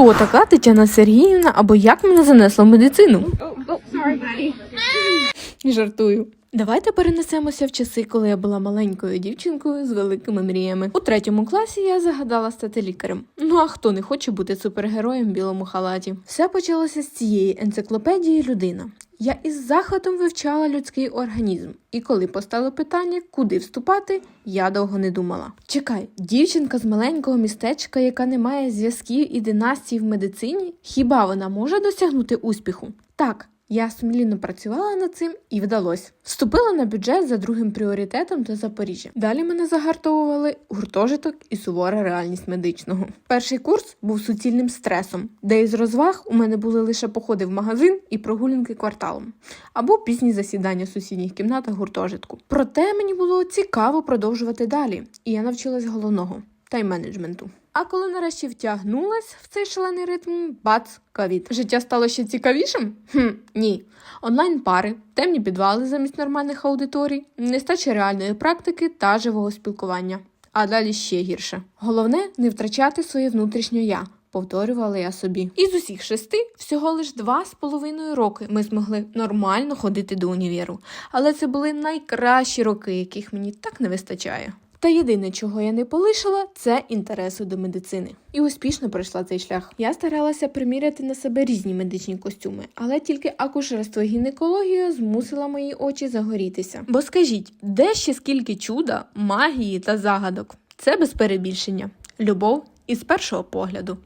Хто така Тетяна Сергіївна або як мене занесло в медицину? Жартую. Давайте перенесемося в часи, коли я була маленькою дівчинкою з великими мріями. У третьому класі я загадала стати лікарем. Ну а хто не хоче бути супергероєм в білому халаті? Все почалося з цієї енциклопедії людина. Я із захватом вивчала людський організм, і коли постало питання, куди вступати, я довго не думала. Чекай, дівчинка з маленького містечка, яка не має зв'язків і династій в медицині, хіба вона може досягнути успіху? Так. Я сумлінно працювала над цим і вдалося. Вступила на бюджет за другим пріоритетом до Запоріжжя. Далі мене загартовували гуртожиток і сувора реальність медичного. Перший курс був суцільним стресом, де із розваг у мене були лише походи в магазин і прогулянки кварталом, або пізні засідання в сусідніх кімнатах гуртожитку. Проте мені було цікаво продовжувати далі, і я навчилась головного тайм-менеджменту. А коли нарешті втягнулась в цей шалений ритм, бац, ковід. Життя стало ще цікавішим? Хм, ні. Онлайн-пари, темні підвали замість нормальних аудиторій, нестача реальної практики та живого спілкування. А далі ще гірше. Головне не втрачати своє внутрішнє я. Повторювала я собі. Із усіх шести всього лиш два з половиною роки ми змогли нормально ходити до універу. Але це були найкращі роки, яких мені так не вистачає. Та єдине, чого я не полишила, це інтересу до медицини. І успішно пройшла цей шлях. Я старалася приміряти на себе різні медичні костюми, але тільки акушерство гінекологію змусила мої очі загорітися. Бо скажіть, де ще скільки чуда, магії та загадок? Це без перебільшення. Любов із першого погляду.